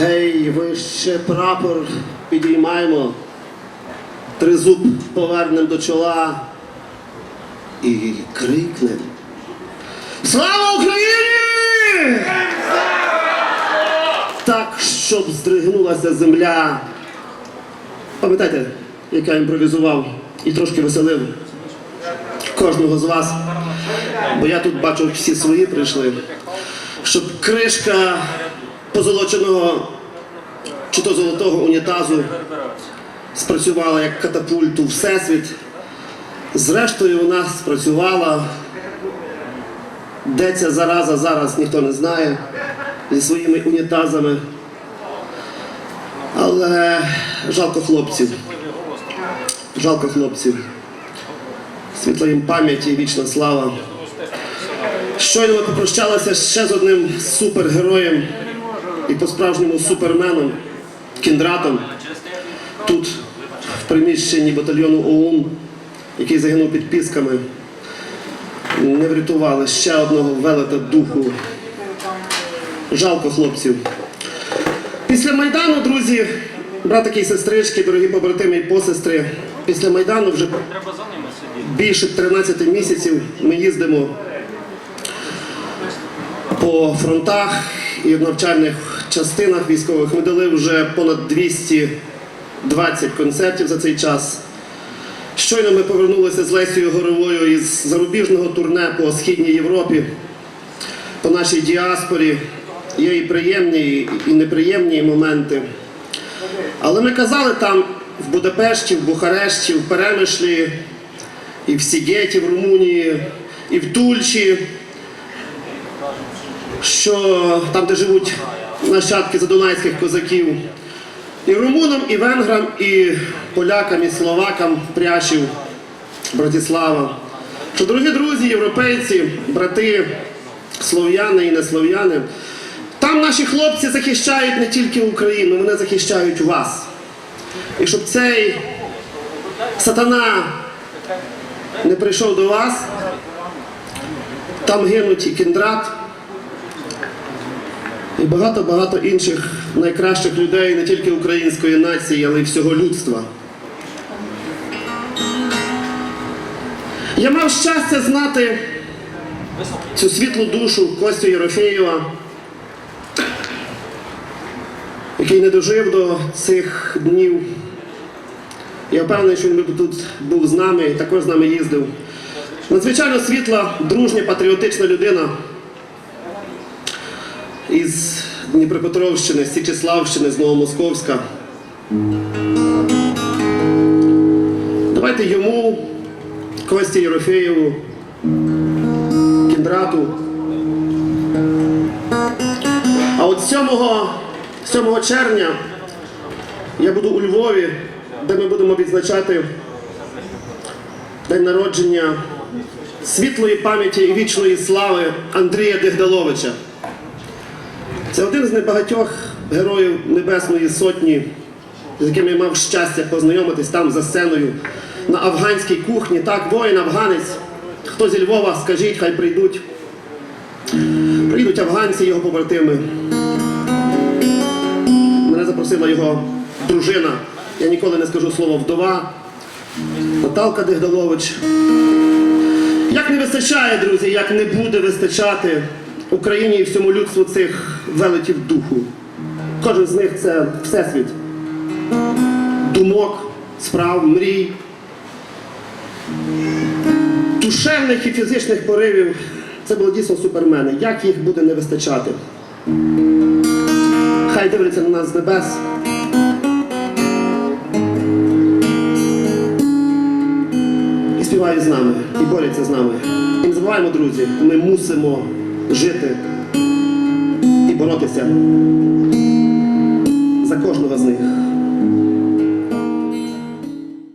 Гей, вище прапор підіймаємо, тризуб повернем до чола і крикнем. Слава Україні! Так, щоб здригнулася земля. Пам'ятаєте, як я імпровізував і трошки веселив кожного з вас, бо я тут бачу, всі свої прийшли, щоб кришка позолоченого чи то золотого унітазу спрацювала як катапульт у всесвіт. Зрештою, вона спрацювала. Де ця зараза зараз ніхто не знає зі своїми унітазами. Але жалко хлопців. Жалко хлопців. Світла їм пам'яті, вічна слава. Щойно ми попрощалися ще з одним супергероєм і по-справжньому суперменом Кіндратом. Тут, в приміщенні батальйону ОУН, який загинув під пісками, не врятували ще одного велета духу. Жалко хлопців. Після Майдану, друзі, братики і сестрички, дорогі побратими і посестри, після Майдану вже більше 13 місяців ми їздимо по фронтах і в навчальних частинах військових. Ми дали вже понад 220 концертів за цей час. Щойно ми повернулися з Лесією Горовою із зарубіжного турне по Східній Європі, по нашій діаспорі. Є і приємні, і неприємні моменти. Але ми казали там в Будапешті, в Бухарешті, в Перемишлі, і в Сігеті, в Румунії, і в Тульчі, що там, де живуть нащадки задунайських козаків, і румунам, і венграм, і полякам, і словакам прящів Братислава. Що, дорогі друзі, європейці, брати, слов'яни і неслов'яни, там наші хлопці захищають не тільки Україну, вони захищають вас. І щоб цей сатана не прийшов до вас, там гинуть і кіндрат, і багато-багато інших найкращих людей не тільки української нації, але й всього людства. Я мав щастя знати цю світлу душу Костю Єрофеєва, який не дожив до цих днів. Я впевнений, що він тут був з нами і також з нами їздив. Надзвичайно світла, дружня, патріотична людина із Дніпропетровщини, Січеславщини, з Новомосковська. Давайте йому, Кості Єрофеєву, Кіндрату. А от 7, 7 червня я буду у Львові, де ми будемо відзначати день народження світлої пам'яті і вічної слави Андрія Дегдаловича. Це один з небагатьох героїв Небесної Сотні, з якими я мав щастя познайомитись там за сценою на афганській кухні. Так, воїн афганець. Хто зі Львова, скажіть, хай прийдуть. Прийдуть афганці, його побратими. Мене запросила його дружина. Я ніколи не скажу слово вдова. Наталка Дегдалович. Як не вистачає, друзі, як не буде вистачати Україні і всьому людству цих велетів духу. Кожен з них це всесвіт. Думок, справ, мрій, душевних і фізичних поривів. Це були дійсно супермени. Як їх буде не вистачати? Хай дивляться на нас з небес. І співають з нами, і борються з нами. І не забуваємо, друзі, ми мусимо жити і боротися за кожного з них.